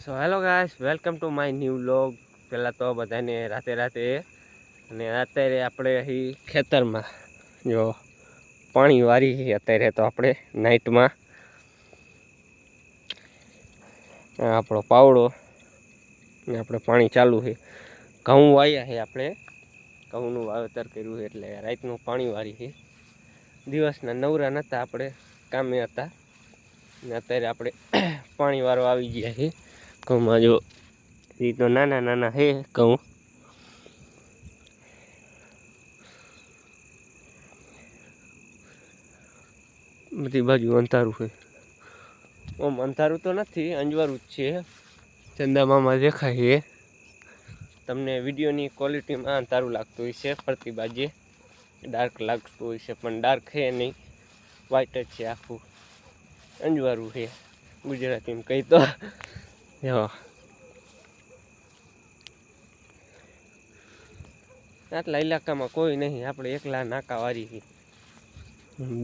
So hello guys welcome to my new vlog પહેલાં તો બધાને રાતે રાતે અને અત્યારે આપણે અહીં ખેતરમાં. જો, પાણી વારી અત્યારે તો આપણે નાઇટમાં આપણો પાવડો ને આપણે પાણી ચાલુ છે. ઘઉં વાયા છે આપણે. ઘઉંનું વાવેતર કર્યું છે એટલે રાતનું પાણી વારી છે. દિવસના નવરા નહોતા આપણે, કામે હતા. ને અત્યારે આપણે પાણી વારો આવી ગયા છે. ઘઉંમાં જો તો નાના નાના છે ઘઉં બધી બાજુ અંધારું છે. ઓમ અંધારું તો નથી, અંજવારું જ છે. ચંદા મામા દેખાય છે. તમને વિડીયોની ક્વોલિટીમાં અંધારું લાગતું હોય છે, ફરતી બાજુએ ડાર્ક લાગતું હોય છે, પણ ડાર્ક છે નહીં. વ્હાઈટ જ છે આખું. અંજવારું છે. ગુજરાતીમાં કહી તો. જો આટલા ઇલાકામાં કોઈ નહીં આપણે એકલા નાકા વારી છે.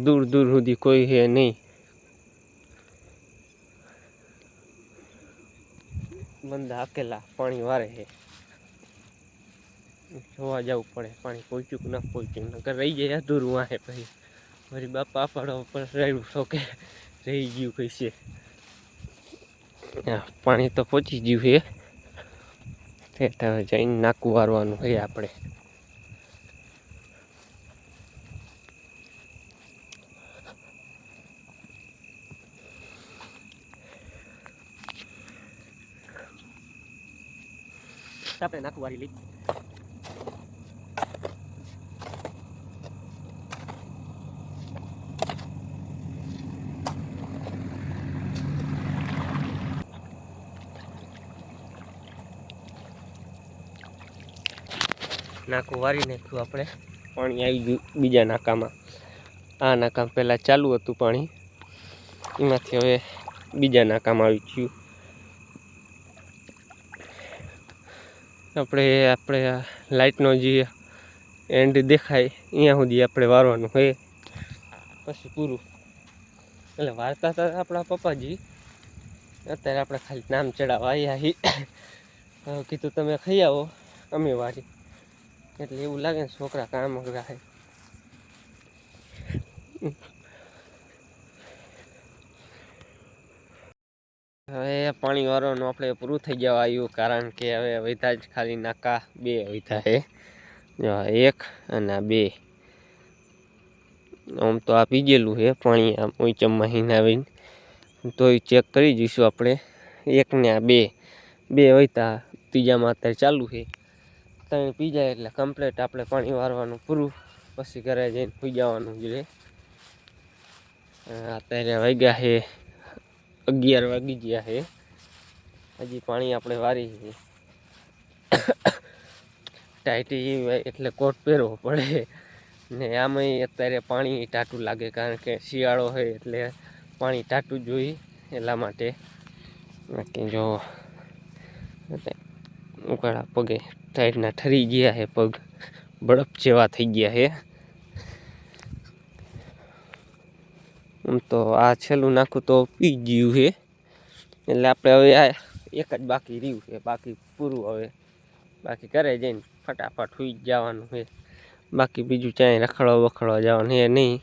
દૂર દૂર સુધી કોઈ છે નહીં. બંદા અકેલા પાણી વારે છે. જોવા જવું પડે પાણી પહોંચ્યું કે ના પહોંચ્યું. નકર રહી જાય અધૂરું વાહે પછી. મારી બાપા પાડો પર રહ્યું શોકે રહી ગયું કઈ છે પાણી તો પહોંચી ગયું છે. તે હવે જઈને નાકું વારવાનું છે આપણે. આપણે નાકું વારી લઈ નાકું વારી નાખ્યું આપણે. પાણી આવી ગયું બીજા નાકામાં. આ નાકામાં પહેલાં ચાલુ હતું પાણી. એમાંથી હવે બીજા નાકામાં આવી ગયું. આપણે આપણે આ લાઇટનો જે એન્ડ દેખાય અહીંયા સુધી આપણે વારવાનું હોય પછી પૂરું. એટલે વારતા હતા આપણા પપ્પાજી. અત્યારે આપણે ખાલી નામ ચડાવવા આવ્યા કીધું, તમે ખાઈ આવો, અમે વારી. એટલે એવું લાગે ને છોકરા કામ અઘરા હવે પાણી વાળવાનું આપણે પૂરું થઈ જવા આવ્યું, કારણ કે હવે વૈધા જ ખાલી નાકા બે વૈધા છે. એક અને આ બે. આમ તો આ પીજેલું છે પાણી, આમ ઓઈચમમાં હિન આવીને તોય ચેક કરી જઈશું આપણે. એક ને આ બે. બે વૈતા ત્રીજામાં અત્યારે ચાલુ છે. ત્રણ પી જાય એટલે કમ્પ્લેટ આપણે પાણી વારવાનું પૂરું. પછી ઘરે જઈને પી જવાનું જોઈએ અત્યારે વાગ્યા છે અગિયાર વાગી ગયા છે. હજી પાણી આપણે વારી છે. ટાઈટી એટલે કોટ પહેરવો પડે. ને આમાંય અત્યારે પાણી ટાટું લાગે કારણ કે શિયાળો હોય એટલે પાણી ટાટું જોઈએ એટલા માટે. બાકી જો, ઉકાળા પગે ટાઈટના ઠરી ગયા છે પગ બળફ જેવા થઈ ગયા છે આમ તો આ છેલ્લું નાખું તો પી ગયું છે એટલે આપણે હવે આ એક જ બાકી રહ્યું છે, બાકી પૂરું હવે. બાકી ઘરે જઈને ફટાફટ સુઈ જવાનું છે બાકી બીજું ચાય રખડવા વખડવા જવાનું છે નહીં.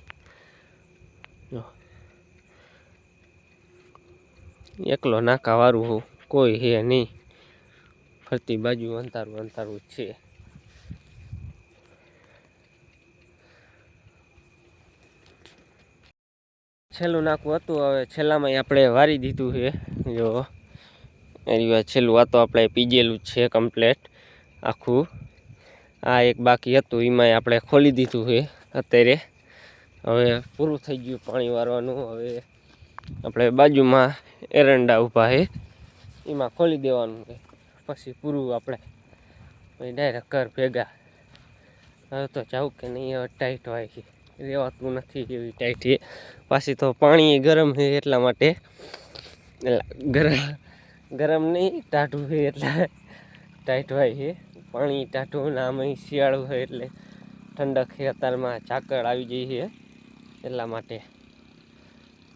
એકલો નાકા વાળું કોઈ હે નહીં. ફરતી બાજુ અંધારું જ છે. છેલ્લું નાખવું હતું, હવે છેલ્લામાં આપણે વારી દીધું છે. જો એની છેલ્લું આ તો આપણે પીજેલું છે કમ્પ્લેટ, આખું. આ એક બાકી હતું, એમાંય આપણે ખોલી દીધું છે અત્યારે. હવે પૂરું થઈ ગયું પાણી વારવાનું, હવે આપણે બાજુમાં એરંડા ઊભા છે, એમાં ખોલી દેવાનું છે. પછી પૂરું આપણે પછી ડાયરેક્ટ કર ભેગા. હવે તો જાવું કે નહીં, હવે ટાઈટ હોય છે. રહેવાતું નથી એવી ટાઈટ છે. પાછી તો પાણી ગરમ છે એટલા માટે. ગરમ ગરમ નહીં, ટાઢું છે એટલે ટાઈટ હોય છે. પાણી ટાઢું ને આમાં શિયાળું હોય એટલે ઠંડક છે, અત્યારમાં ઝાકળ આવી જઈ છે એટલા માટે.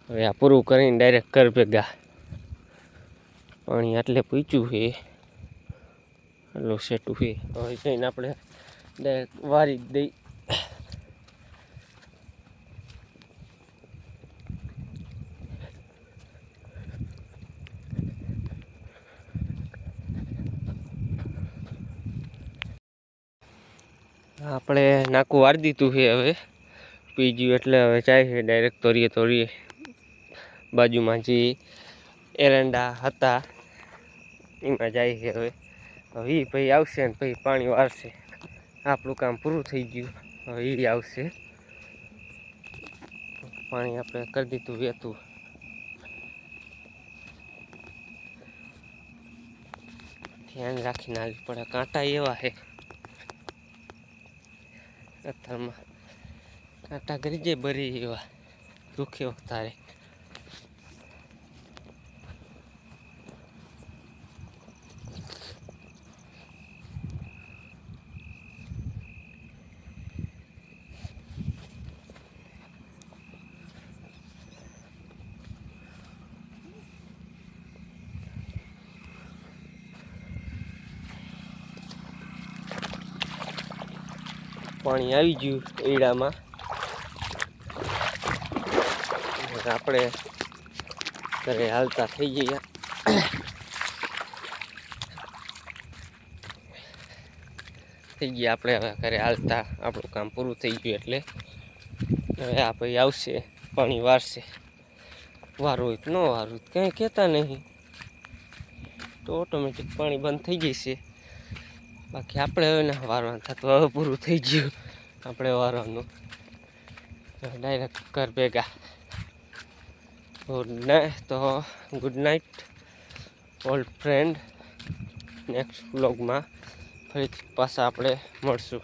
હવે આ પૂરું કરીને ડાયરેક્ટ કર ભેગા. પાણી આટલે પૂછ્યું છે. એટલું સેટું છે હવે જઈને આપણે ડાયરેક્ટ વારી દઈ. આપણે નાકું વાર દીધું છે હવે. પી એટલે હવે જાય છે ડાયરેક્ટ તોરીએ તોરીએ. બાજુમાં જે એરંડા હતા, એમાં જાય છે હવે. હવે ભાઈ આવશે ને પછી પાણી વારશે. આપણું કામ પૂરું થઈ ગયું. હવે એ આવશે. પાણી આપણે કરી દીધું વહેતું ધ્યાન રાખીને આવી પડે. કાંટા એવા છે. પથ્થરમાં. કાંટા કરી જાય બરી એવા. દુખે તારે પાણી આવી ગયું ઈડામાં આપણે ઘરે હાલતા થઈ ગયા. થઈ ગયા આપણે હવે ઘરે હાલતા. આપણું કામ પૂરું થઈ ગયું એટલે હવે આ ભાઈ આવશે, પાણી વારશે. વારું ન વારું કંઈ કહેતા નહીં. તો ઓટોમેટિક પાણી બંધ થઈ જશે. બાકી આપણે હવે ના વારવાનું થતું હવે પૂરું થઈ ગયું. આપણે વારવાનું. ડાયરેક્ટ કર ભેગા. ગુડ નાઇટ તો good night old friend next બ્લોગમાં ફરીથી પાછા આપણે મળશું.